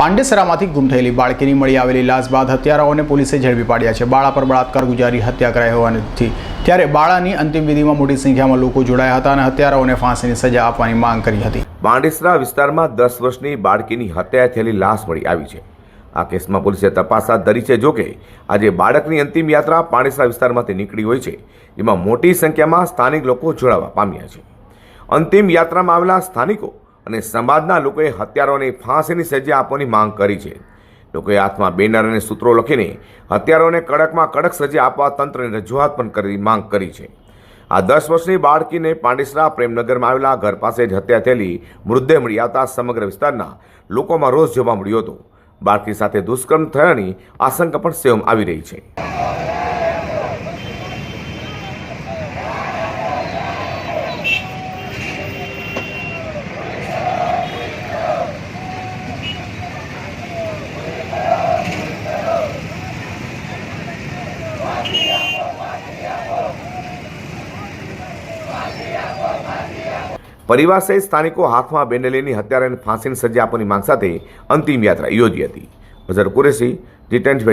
પાંડેસરામાંથી ગુમ થયેલી બાળકીની મળી આવેલી લાશ બાદ હત્યારાઓને પોલીસે ઝડપી પાડ્યા છે. બાળા પર બળાત્કાર ગુજારી હત્યા કરાઈ હોવાથી ત્યારે બાળાની અંતિમ વિધિમાં મોટી સંખ્યામાં લોકો જોડાયા હતા અને હત્યારાઓને ફાંસીની સજા આપવાની માંગ કરી હતી. પાંડેસરા વિસ્તારમાં દસ વર્ષની બાળકીની હત્યા થયેલી લાશ મળી આવી છે. આ કેસમાં પોલીસે તપાસ હાથ ધરી છે. જોકે, આજે બાળકની અંતિમ યાત્રા પાંડેસરા વિસ્તારમાંથી નીકળી હોય છે, જેમાં મોટી સંખ્યામાં સ્થાનિક લોકો જોડાવા પામ્યા છે. અંતિમ યાત્રામાં આવેલા સ્થાનિકો અને સમાજના લોકોએ હત્યારોને ફાંસીની સજા આપવાની માંગ કરી છે. લોકોએ હાથમાં બેનર અને સૂત્રો લખીને હત્યારોને કડકમાં કડક સજા આપવા તંત્રને રજૂઆત પણ કરી માંગ કરી છે. આ દસ વર્ષની બાળકીને પાંડેસરા પ્રેમનગરમાં આવેલા ઘર પાસે જ હત્યા થયેલી મૃતદેહ મળી આવતા સમગ્ર વિસ્તારના લોકોમાં રોષ જોવા મળ્યો હતો. બાળકી સાથે દુષ્કર્મ થયાની આશંકા પણ સેવમ આવી રહી છે. પરિવાર સહિત સ્થાનિકો હાથમાં બેનેલીની હત્યારાને ફાંસીની સજા આપવાની માંગ સાથે અંતિમ યાત્રા યોજી હતી. અઝર કુરેશી, જી ટેન્ટ